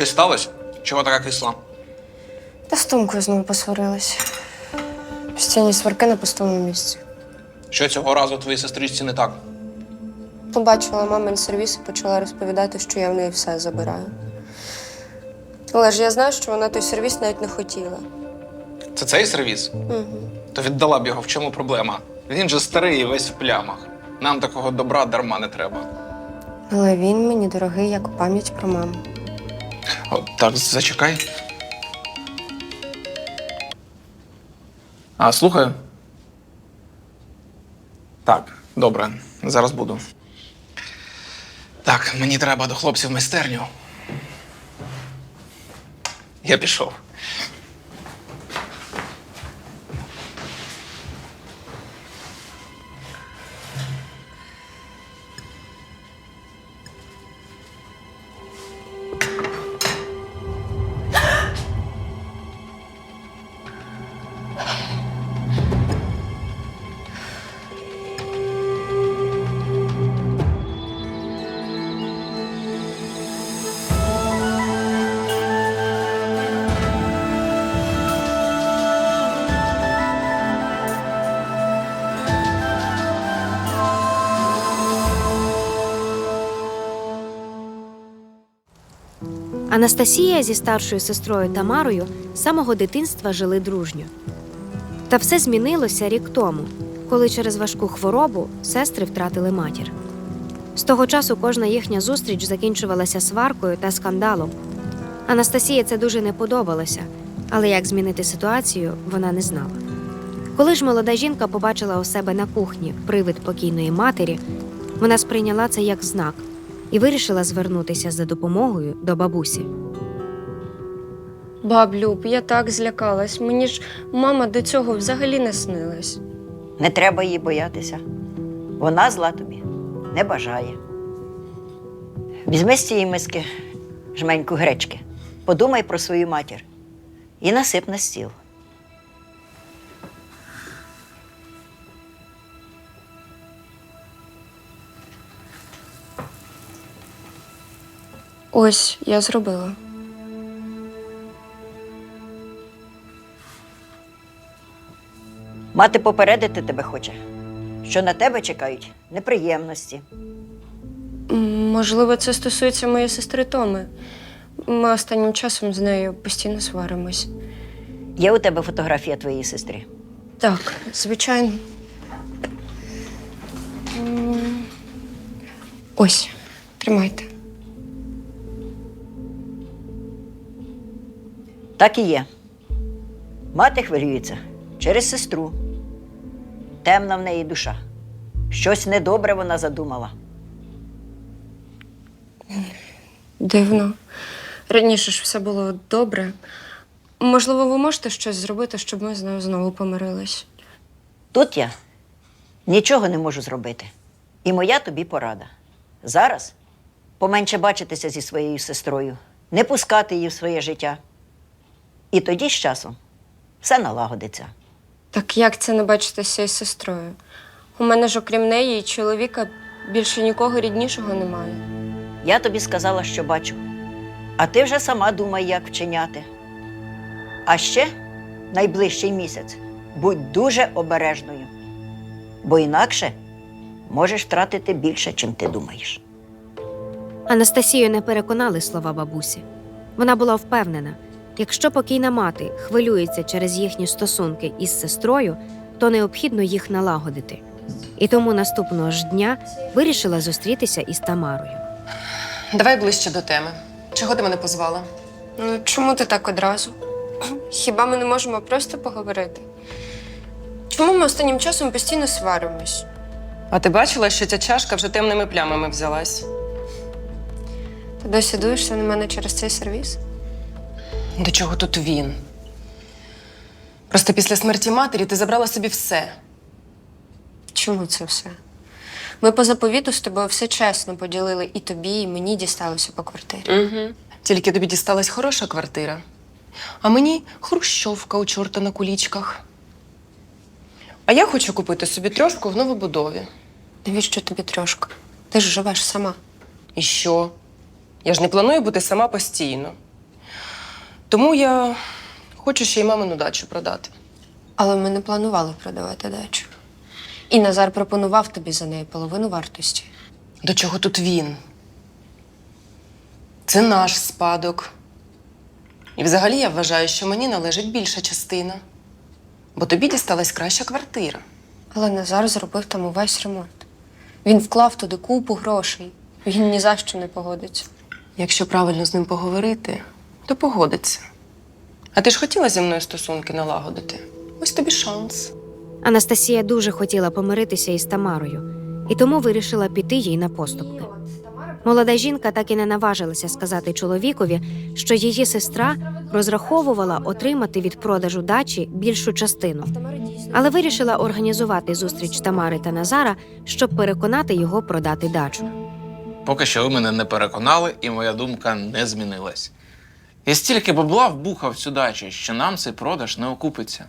Щось сталося? Чого така кисла? Та з Томкою знову посварилась. Постійні сварки на пустому місці. Що цього разу твоїй сестричці не так? Побачила мамин сервіс і почала розповідати, що я в неї все забираю. Але ж я знаю, що вона той сервіс навіть не хотіла. Це цей сервіс? Угу. То віддала б його, в чому проблема? Він же старий і весь в плямах. Нам такого добра дарма не треба. Але він мені дорогий як пам'ять про маму. О, так, зачекай. А, слухаю. Так, добре, зараз буду. Так, мені треба до хлопців майстерню. Я пішов. Анастасія зі старшою сестрою Тамарою з самого дитинства жили дружньо. Та все змінилося рік тому, коли через важку хворобу сестри втратили матір. З того часу кожна їхня зустріч закінчувалася сваркою та скандалом. Анастасії це дуже не подобалося, але як змінити ситуацію, вона не знала. Коли ж молода жінка побачила у себе на кухні привид покійної матері, вона сприйняла це як знак і вирішила звернутися за допомогою до бабусі. Баб Люб, я так злякалась. Мені ж мама до цього взагалі не снилась. Не треба її боятися. Вона зла тобі не бажає. Візьми з цієї миски жменьку гречки, подумай про свою матір і насип на стіл. Ось я зробила. Мати попередити тебе хоче, що на тебе чекають неприємності. Можливо, це стосується моєї сестри Томи. Ми останнім часом з нею постійно сваримось. Є у тебе фотографія твоєї сестри. Так, звичайно. Ось, тримайте. Так і є. Мати хвилюється через сестру. Темна в неї душа. Щось недобре вона задумала. Дивно. Раніше ж все було добре. Можливо, ви можете щось зробити, щоб ми з нею знову помирились. Тут я нічого не можу зробити. І моя тобі порада. Зараз поменше бачитися зі своєю сестрою, не пускати її в своє життя. І тоді з часом все налагодиться. Так як це не бачитися із сестрою? У мене ж окрім неї і чоловіка більше нікого ріднішого немає. Я тобі сказала, що бачу. А ти вже сама думай, як вчиняти. А ще найближчий місяць будь дуже обережною, бо інакше можеш втратити більше, чим ти думаєш. Анастасію не переконали слова бабусі. Вона була впевнена, якщо покійна мати хвилюється через їхні стосунки із сестрою, то необхідно їх налагодити. І тому наступного ж дня вирішила зустрітися із Тамарою. Давай ближче до теми. Чого ти мене позвала? Ну, чому ти так одразу? Хіба ми не можемо просто поговорити? Чому ми останнім часом постійно сваримось? А ти бачила, що ця чашка вже темними плямами взялась? Ти досі дуєшся на мене через цей сервіс? До чого тут він? Просто після смерті матері ти забрала собі все. Чому це все? Ми по заповіту з тобою все чесно поділили, і тобі, і мені дісталося по квартирі. Угу. Тільки тобі дісталась хороша квартира, а мені хрущовка у чорта на кулічках. А я хочу купити собі трошку в новобудові. Навіщо тобі трошки? Ти ж живеш сама. І що? Я ж не планую бути сама постійно. Тому я хочу ще й мамину дачу продати. Але ми не планували продавати дачу. І Назар пропонував тобі за неї половину вартості. До чого тут він? Це наш спадок. І взагалі я вважаю, що мені належить більша частина. Бо тобі дісталась краща квартира. Але Назар зробив там увесь ремонт. Він вклав туди купу грошей. Він ні за що не погодиться. Якщо правильно з ним поговорити, то погодиться. А ти ж хотіла зі мною стосунки налагодити? Ось тобі шанс. Анастасія дуже хотіла помиритися із Тамарою і тому вирішила піти їй на поступки. Молода жінка так і не наважилася сказати чоловікові, що її сестра розраховувала отримати від продажу дачі більшу частину, але вирішила організувати зустріч Тамари та Назара, щоб переконати його продати дачу. Поки що ви мене не переконали, і моя думка не змінилась. Я стільки бабла вбухав в цю дачу, що нам цей продаж не окупиться.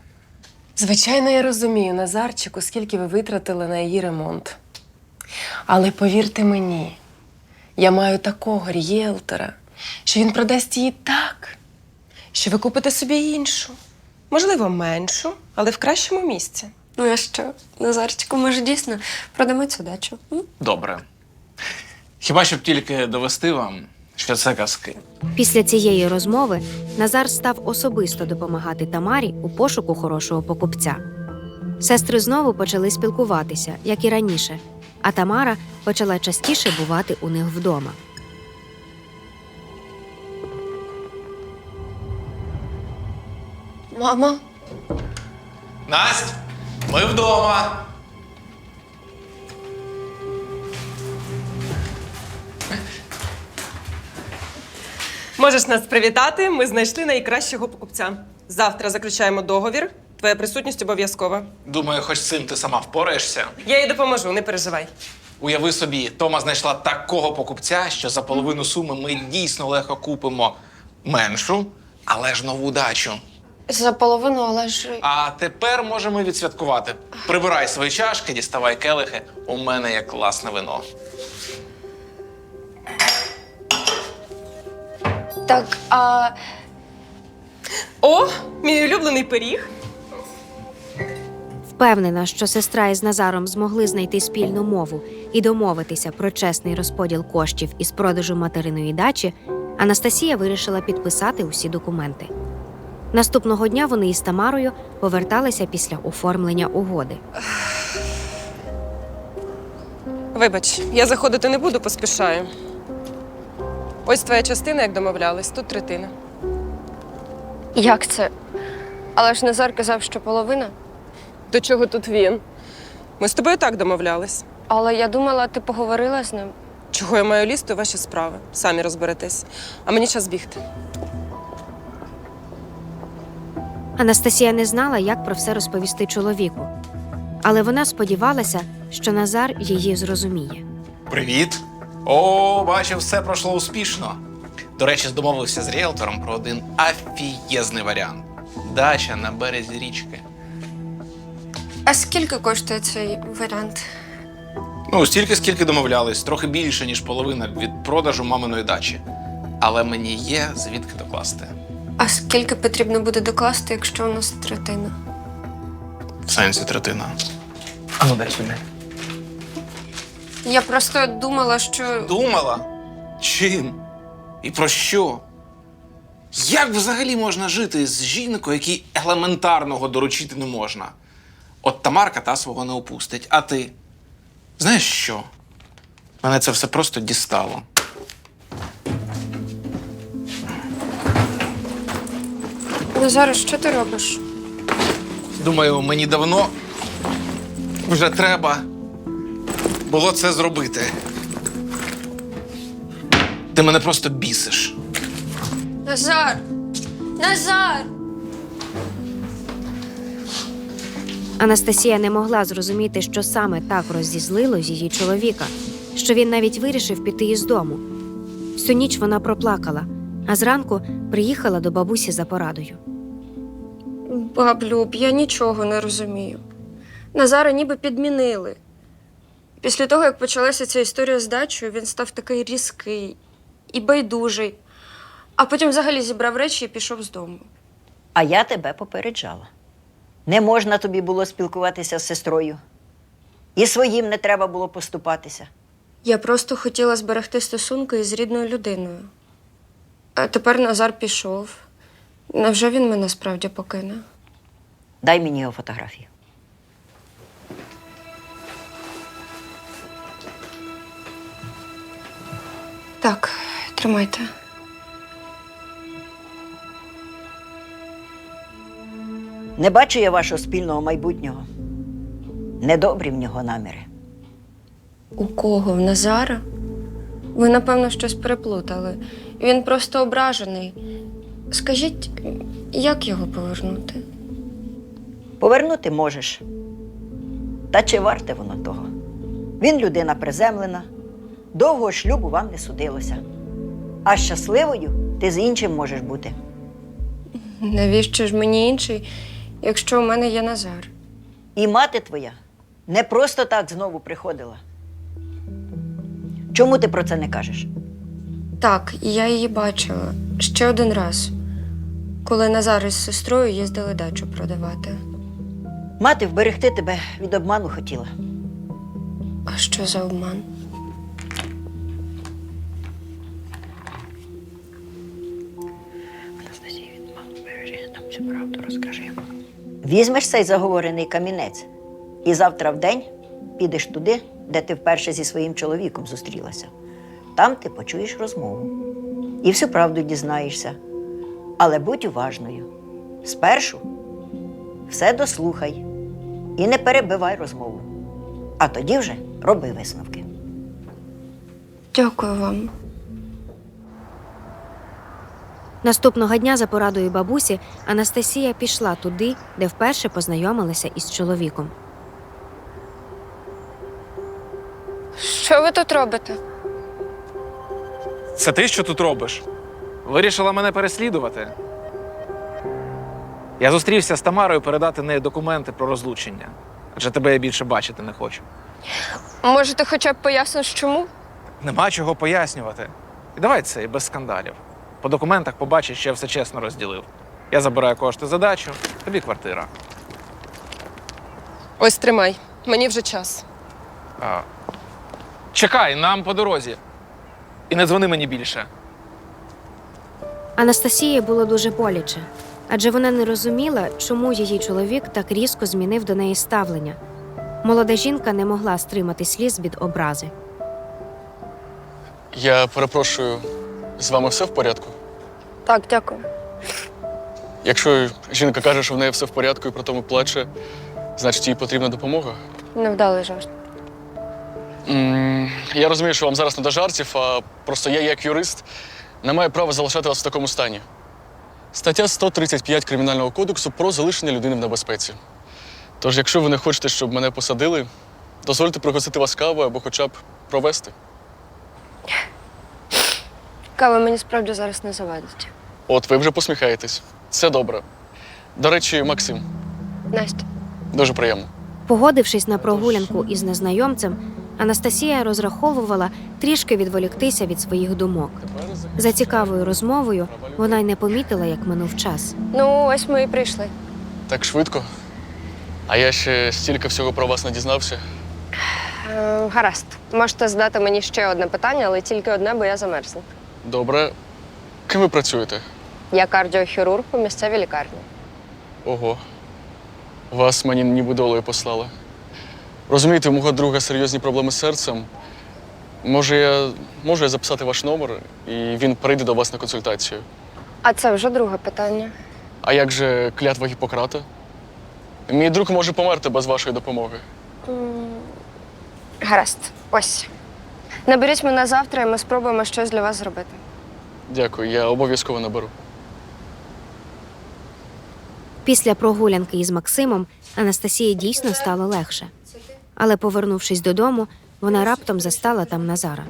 Звичайно, я розумію, Назарчику, скільки ви витратили на її ремонт. Але повірте мені, я маю такого рієлтора, що він продасть її так, що ви купите собі іншу. Можливо, меншу, але в кращому місці. Ну а що, Назарчику, ми ж дійсно продамо цю дачу. м? Добре. Хіба щоб тільки довести вам, що це казки. Після цієї розмови Назар став особисто допомагати Тамарі у пошуку хорошого покупця. Сестри знову почали спілкуватися, як і раніше, а Тамара почала частіше бувати у них вдома. Мама, Насть, ми вдома. Можеш нас привітати. Ми знайшли найкращого покупця. Завтра заключаємо договір. Твоя присутність обов'язкова. Думаю, хоч цим ти сама впораєшся. Я їй допоможу, не переживай. Уяви собі, Тома знайшла такого покупця, що за половину суми ми дійсно легко купимо меншу, але ж нову дачу. за половину, але ж. А тепер можемо відсвяткувати. Прибирай свої чашки, діставай келихи. У мене є класне вино. Так, а О, мій улюблений пиріг. Впевнена, що сестра із Назаром змогли знайти спільну мову і домовитися про чесний розподіл коштів із продажу материної дачі, Анастасія вирішила підписати усі документи. Наступного дня вони із Тамарою поверталися після оформлення угоди. Вибач, я заходити не буду, поспішаю. Ось твоя частина, як домовлялись, тут третина. як це? Але ж Назар казав, що половина. До чого тут він? Ми з тобою так домовлялись. Але я думала, ти поговорила з ним. Чого я маю лізти у ваші справи? Самі розберетесь. А мені час бігти. Анастасія не знала, як про все розповісти чоловіку, але вона сподівалася, що Назар її зрозуміє. Привіт. О, бачу, все пройшло успішно. До речі, домовився з ріелтором про один афієзний варіант. Дача на березі річки. А скільки коштує цей варіант? Ну, стільки, скільки домовлялись, трохи більше, ніж половина від продажу маминої дачі. Але мені є звідки докласти. А скільки потрібно буде докласти, якщо у нас третина? В сенсі третина. А ну дай сюди. Я просто думала, що. Думала? Чим? І про що? Як взагалі можна жити з жінкою, якій елементарного доручити не можна? От Тамарка та свого не опустить, а ти. Знаєш що? Мене це все просто дістало. Назар, що ти робиш? Думаю, мені давно вже треба було це зробити. Ти мене просто бісиш. Назар! Назар! Анастасія не могла зрозуміти, що саме так розізлило її чоловіка, що він навіть вирішив піти із дому. Всю ніч вона проплакала, а зранку приїхала до бабусі за порадою. Баблюб, я нічого не розумію. Назара ніби підмінили. Після того, як почалася ця історія з дачею, він став такий різкий і байдужий. А потім взагалі зібрав речі і пішов з дому. А я тебе попереджала. Не можна тобі було спілкуватися з сестрою. І своїм не треба було поступатися. Я просто хотіла зберегти стосунки із рідною людиною. А тепер Назар пішов. Невже він мене справді покине? Дай мені його фотографію. Так, тримайте. Не бачу я вашого спільного майбутнього. Недобрі в нього наміри. У кого? В Назара? Ви, напевно, щось переплутали. Він просто ображений. Скажіть, як його повернути? Повернути можеш. Та чи варте воно того? Він людина приземлена, довгого шлюбу вам не судилося. А щасливою ти з іншим можеш бути. Навіщо ж мені інший, якщо у мене є Назар? І мати твоя не просто так знову приходила. Чому ти про це не кажеш? Так, я її бачила ще один раз, коли Назар із сестрою їздили дачу продавати. Мати вберегти тебе від обману хотіла. А що за обман? Візьмеш цей заговорений камінець, і завтра в день підеш туди, де ти вперше зі своїм чоловіком зустрілася. Там ти почуєш розмову і всю правду дізнаєшся. Але будь уважною. Спершу все дослухай і не перебивай розмову. А тоді вже роби висновки. Дякую вам. Наступного дня за порадою бабусі Анастасія пішла туди, де вперше познайомилася із чоловіком. Що ви тут робите? Це ти що тут робиш? Вирішила мене переслідувати? Я зустрівся з Тамарою передати неї документи про розлучення, адже тебе я більше бачити не хочу. Можете хоча б пояснити, чому? Нема чого пояснювати. І давай це і без скандалів. По документах побачиш, що я все чесно розділив. Я забираю кошти за дачу, тобі квартира. Ось тримай, мені вже час. А... Чекай, нам по дорозі. І не дзвони мені більше. Анастасії було дуже боляче, адже вона не розуміла, чому її чоловік так різко змінив до неї ставлення. Молода жінка не могла стримати сліз від образи. Я перепрошую, з вами все в порядку? Так, дякую. Якщо жінка каже, що в неї все в порядку і при тому плаче, значить їй потрібна допомога. Невдалий жарт. м я розумію, що вам зараз не до жартів, а просто я, як юрист, не маю права залишати вас в такому стані. Стаття 135 Кримінального кодексу про залишення людини в небезпеці. Тож, якщо ви не хочете, щоб мене посадили, дозвольте пригостити вас кавою або хоча б провести. Кава мені справді зараз не завадить. От ви вже посміхаєтесь. Це добре. До речі, Максим, Настя. дуже приємно. Погодившись на прогулянку із незнайомцем, Анастасія розраховувала трішки відволіктися від своїх думок. За цікавою розмовою вона й не помітила, як минув час. Ну, ось ми і прийшли. Так швидко. А я ще стільки всього про вас не дізнався. Е, гаразд. Можете задати мені ще одне питання, але тільки одне, бо я замерзла. Добре. Ким ви працюєте? Я кардіохірург у місцевій лікарні. Ого. Вас мені ніби долею послали. Розумієте, у мого друга серйозні проблеми з серцем. Може, я можу я записати ваш номер, і він прийде до вас на консультацію. А це вже друге питання. А як же клятва Гіппократа? Мій друг може померти без вашої допомоги. Гаразд, ось. Наберіть мене завтра, і ми спробуємо щось для вас зробити. Дякую, я обов'язково наберу. Після прогулянки із Максимом Анастасії дійсно стало легше. Але, повернувшись додому, вона раптом застала там Назара.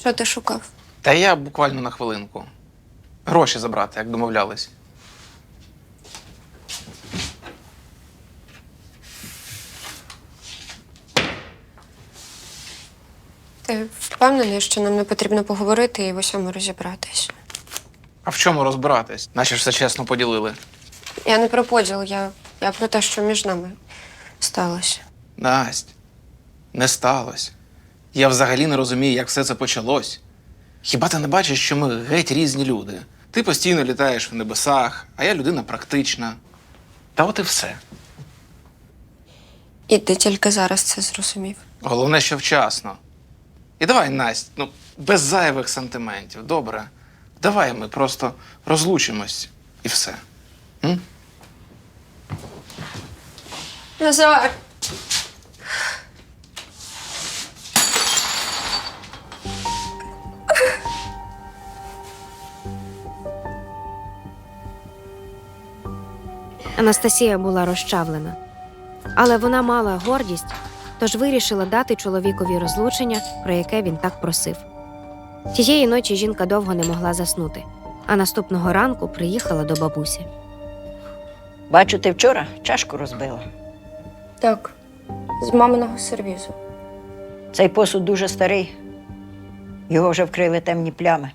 Що ти шукав? Та я буквально на хвилинку. Гроші забрати, як домовлялись. Ти впевнений, що нам не потрібно поговорити і в усьому розібратись? А в чому розбиратись? Наче ж все чесно поділили. Я не про поділ, я, я про те, що між нами сталося. Насть, не сталося. Я взагалі не розумію, як все це почалось. Хіба ти не бачиш, що ми геть різні люди? Ти постійно літаєш в небесах, а я людина практична. Та от і все. І ти тільки зараз це зрозумів. Головне, що вчасно. І давай, Насть, ну, без зайвих сантиментів, добре. Давай ми просто розлучимось і все. М? Назар! Анастасія була розчавлена. Але вона мала гордість, тож вирішила дати чоловікові розлучення, про яке він так просив. Тієї ночі жінка довго не могла заснути, а наступного ранку приїхала до бабусі. Бачу, ти вчора чашку розбила. Так, з маминого сервізу. Цей посуд дуже старий. Його вже вкрили темні плями.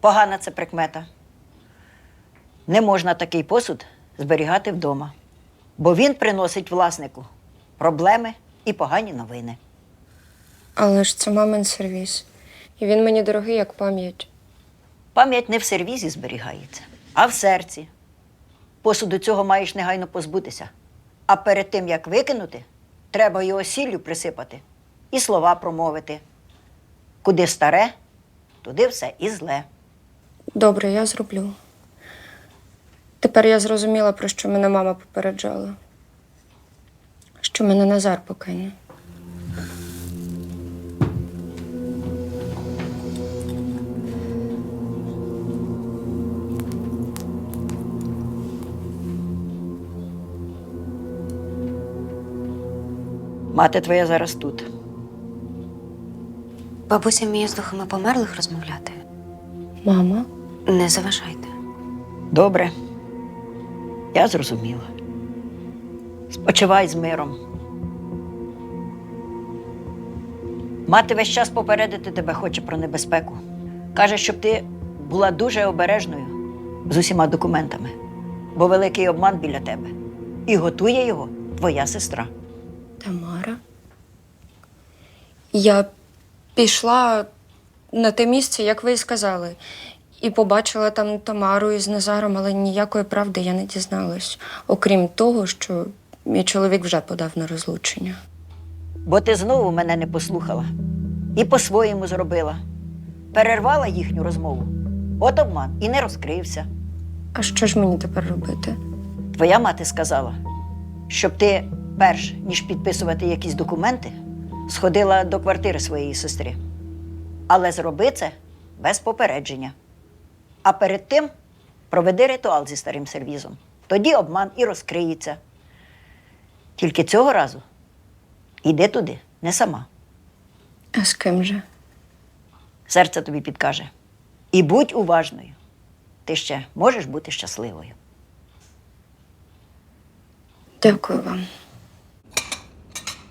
Погана це прикмета. Не можна такий посуд зберігати вдома, бо він приносить власнику проблеми і погані новини. Але ж це мамин сервіз. І він мені дорогий, як пам'ять. Пам'ять не в сервізі зберігається, а в серці. Посуду цього маєш негайно позбутися. А перед тим, як викинути, треба його сіллю присипати і слова промовити. Куди старе, туди все і зле. Добре, я зроблю. Тепер я зрозуміла, про що мене мама попереджала. Що мене Назар покине. Мати твоя зараз тут. Бабуся вміє з духами померлих розмовляти. Мама? Не заважайте. Добре. Я зрозуміла. Спочивай з миром. Мати весь час попередити тебе хоче про небезпеку. Каже, щоб ти була дуже обережною з усіма документами, бо великий обман біля тебе. І готує його твоя сестра. Тамара. Я пішла на те місце, як ви і сказали, і побачила там Тамару із Назаром, але ніякої правди я не дізналась, окрім того, що мій чоловік вже подав на розлучення. Бо ти знову мене не послухала і по-своєму зробила. Перервала їхню розмову. От обман і не розкрився. А що ж мені тепер робити? Твоя мати сказала, щоб ти, перш ніж підписувати якісь документи, сходила до квартири своєї сестри. Але зроби це без попередження. А перед тим проведи ритуал зі старим сервізом. Тоді обман і розкриється. Тільки цього разу іди туди, не сама. А з ким же? Серце тобі підкаже. І будь уважною. Ти ще можеш бути щасливою. Дякую вам.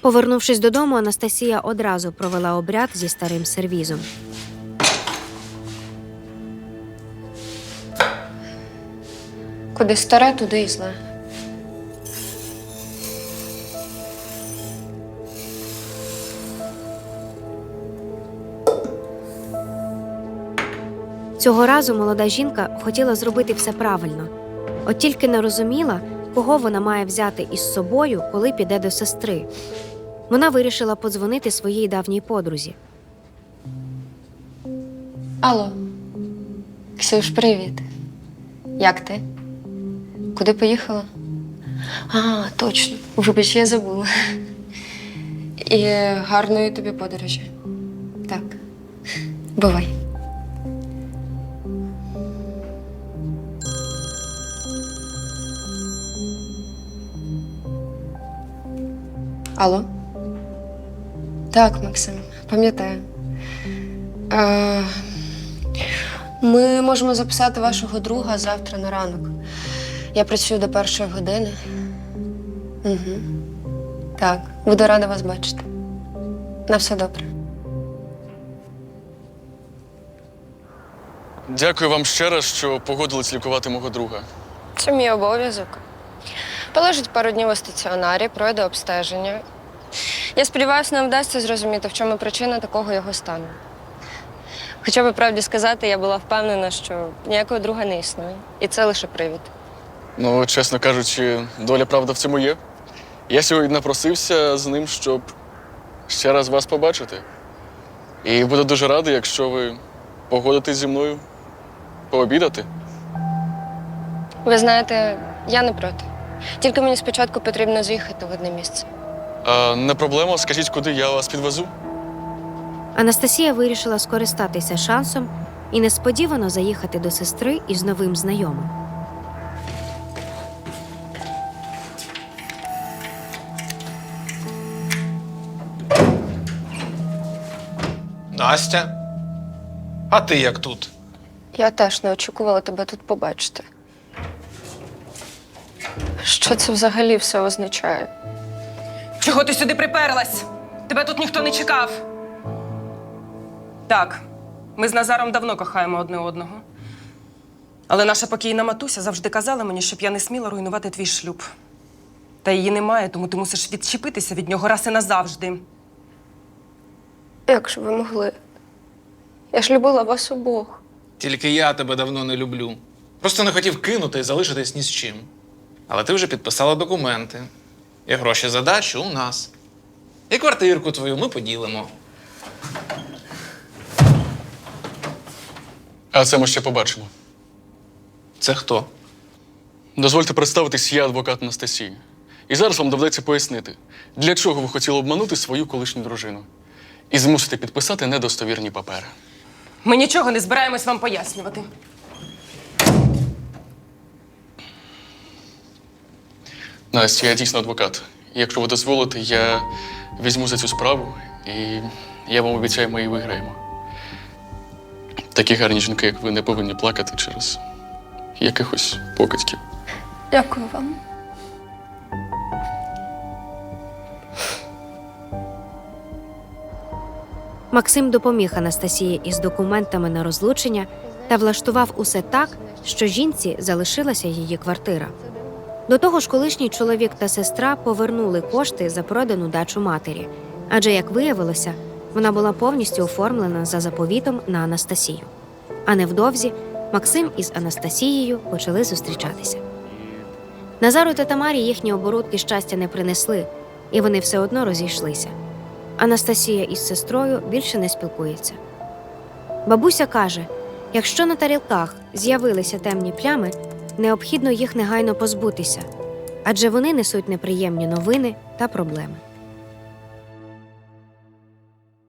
Повернувшись додому, Анастасія одразу провела обряд зі старим сервізом. Куди старе, туди і зле. Цього разу молода жінка хотіла зробити все правильно, от тільки не розуміла, кого вона має взяти із собою, коли піде до сестри. Вона вирішила подзвонити своїй давній подрузі. Алло. Ксюш, привіт. Як ти? Куди поїхала? А, точно. Вибач, я забула. І гарної тобі подорожі. Так. Бувай. Алло? Так, Максим, пам'ятаю. Е, ми можемо записати вашого друга завтра на ранок. Я працюю до першої години. Угу. Так, буду рада вас бачити. На все добре. Дякую вам ще раз, що погодились лікувати мого друга. Це мій обов'язок. Полежить пару днів у стаціонарі, пройде обстеження. Я сподіваюся, нам вдасться зрозуміти, в чому причина такого його стану. Хоча би правді сказати, я була впевнена, що ніякого друга не існує. І це лише привід. Ну, чесно кажучи, доля правда в цьому є. Я сьогодні напросився з ним, щоб ще раз вас побачити. І буду дуже радий, якщо ви погодитесь зі мною пообідати. Ви знаєте, я не проти. Тільки мені спочатку потрібно з'їхати в одне місце. А, не проблема, скажіть, куди я вас підвезу. Анастасія вирішила скористатися шансом і несподівано заїхати до сестри із новим знайомим. Настя? А ти як тут? Я теж не очікувала тебе тут побачити. Що це взагалі все означає? Чого ти сюди приперлась? Тебе тут ніхто не чекав. Так, ми з Назаром давно кохаємо одне одного. Але наша покійна матуся завжди казала мені, щоб я не сміла руйнувати твій шлюб. Та її немає, тому ти мусиш відчепитися від нього раз і назавжди. Як ж ви могли? Я ж любила вас обох. Тільки я тебе давно не люблю. Просто не хотів кинути і залишитись ні з чим. Але ти вже підписала документи. І гроші за дачу у нас. І квартирку твою ми поділимо. А це ми ще побачимо. Це хто? Дозвольте представитись, я адвокат Анастасії. І зараз вам доведеться пояснити, для чого ви хотіли обманути свою колишню дружину і змусити підписати недостовірні папери. Ми нічого не збираємось вам пояснювати. Настя, я дійсно адвокат. Якщо ви дозволите, я візьму за цю справу і я вам обіцяю, ми її виграємо. Такі гарні жінки, як ви, не повинні плакати через якихось покидьків. Дякую вам. Максим допоміг Анастасії із документами на розлучення та влаштував усе так, що жінці залишилася її квартира. До того ж, колишній чоловік та сестра повернули кошти за продану дачу матері, адже, як виявилося, вона була повністю оформлена за заповітом на Анастасію. А невдовзі Максим із Анастасією почали зустрічатися. Назару та Тамарі їхні оборудки щастя не принесли, і вони все одно розійшлися. Анастасія із сестрою більше не спілкується. Бабуся каже: якщо на тарілках з'явилися темні плями, необхідно їх негайно позбутися, адже вони несуть неприємні новини та проблеми.